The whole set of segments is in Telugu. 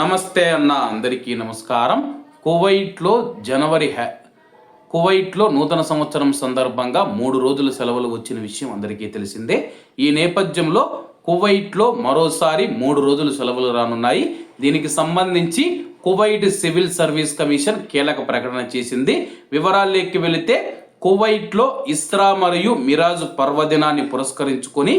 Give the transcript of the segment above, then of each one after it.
నమస్తే అన్న అందరికీ నమస్కారం. కువైట్లో జనవరి హ్యా కువైట్లో నూతన సంవత్సరం సందర్భంగా మూడు రోజుల సెలవులు వచ్చిన విషయం అందరికీ తెలిసిందే. ఈ నేపథ్యంలో కువైట్లో మరోసారి మూడు రోజులు సెలవులు రానున్నాయి. దీనికి సంబంధించి కువైట్ సివిల్ సర్వీస్ కమిషన్ కీలక ప్రకటన చేసింది. వివరాల్లోకి వెళితే కువైట్లో ఇస్రా మరియు మిరాజ్ పర్వదినాన్ని పురస్కరించుకొని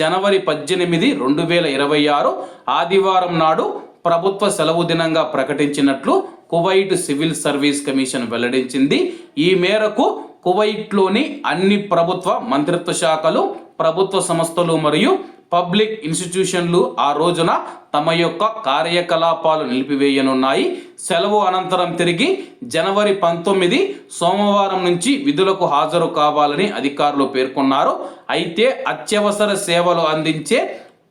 జనవరి పద్దెనిమిది రెండు వేల ఇరవై ఆరు ఆదివారం నాడు ప్రభుత్వ సెలవు దినంగా ప్రకటించినట్లు కువైట్ సివిల్ సర్వీస్ కమిషన్ వెల్లడించింది. ఈ మేరకు కువైట్లోని అన్ని ప్రభుత్వ మంత్రిత్వ శాఖలు ప్రభుత్వ సంస్థలు మరియు పబ్లిక్ ఇన్స్టిట్యూషన్లు ఆ రోజున తమ యొక్క కార్యకలాపాలు నిలిపివేయనున్నాయి. సెలవు అనంతరం తిరిగి జనవరి పంతొమ్మిది సోమవారం నుంచి విధులకు హాజరు కావాలని అధికారులు పేర్కొన్నారు. అయితే అత్యవసర సేవలు అందించే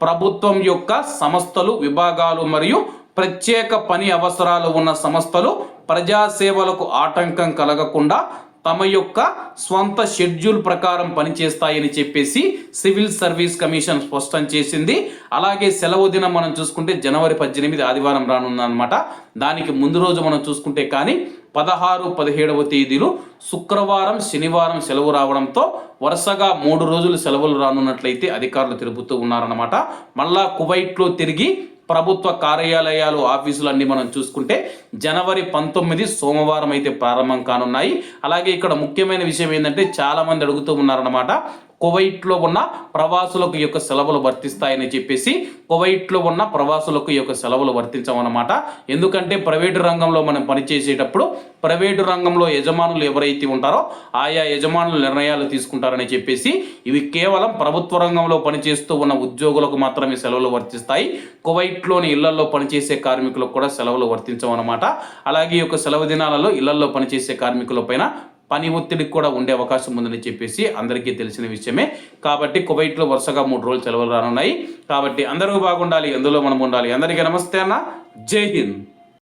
ప్రభుత్వం యొక్క సంస్థలు విభాగాలు మరియు ప్రత్యేక పని అవసరాలు ఉన్న సంస్థలు ప్రజాసేవలకు ఆటంకం కలగకుండా తమ యొక్క స్వంత షెడ్యూల్ ప్రకారం పనిచేస్తాయని చెప్పేసి సివిల్ సర్వీస్ కమిషన్ స్పష్టం చేసింది. అలాగే సెలవు దినం మనం చూసుకుంటే జనవరి పద్దెనిమిది ఆదివారం రానుందన్నమాట. దానికి ముందు రోజు మనం చూసుకుంటే కానీ పదహారు పదిహేడవ తేదీలు శుక్రవారం శనివారం సెలవు రావడంతో వరుసగా మూడు రోజులు సెలవులు రానున్నట్లయితే అధికారులు తెలుపుతూ ఉన్నారన్నమాట. మళ్ళా కువైట్లో తిరిగి ప్రభుత్వ కార్యాలయాలు ఆఫీసులు అన్ని మనం చూసుకుంటే జనవరి పంతొమ్మిది సోమవారం అయితే ప్రారంభం కానున్నాయి. అలాగే ఇక్కడ ముఖ్యమైన విషయం ఏంటంటే చాలామంది అడుగుతూ ఉన్నారన్నమాట. కువైట్లో ఉన్న ప్రవాసులకు యొక్క సెలవులు వర్తిస్తాయని చెప్పేసి కువైట్లో ఉన్న ప్రవాసులకు ఈ యొక్క సెలవులు వర్తించమన్నమాట. ఎందుకంటే ప్రైవేటు రంగంలో మనం పనిచేసేటప్పుడు ప్రైవేటు రంగంలో యజమానులు ఎవరైతే ఉంటారో ఆయా యజమానులు నిర్ణయాలు తీసుకుంటారని చెప్పేసి ఇవి కేవలం ప్రభుత్వ రంగంలో పనిచేస్తూ ఉన్న ఉద్యోగులకు మాత్రమే సెలవులు వర్తిస్తాయి. కువైట్లోని ఇళ్ళలో పనిచేసే కార్మికులకు కూడా సెలవులు వర్తించమన్నమాట. అలాగే ఈ యొక్క సెలవు దినాలలో ఇళ్ళలో పనిచేసే కార్మికులపైన పని ఒత్తిడికి కూడా ఉండే అవకాశం ఉందని చెప్పేసి అందరికీ తెలిసిన విషయమే. కాబట్టి కువైట్లో వరుసగా మూడు రోజులు సెలవులు రానున్నాయి. కాబట్టి అందరూ బాగుండాలి అందులో మనం ఉండాలి? అందరికీ నమస్తే అన్న. జై హింద్.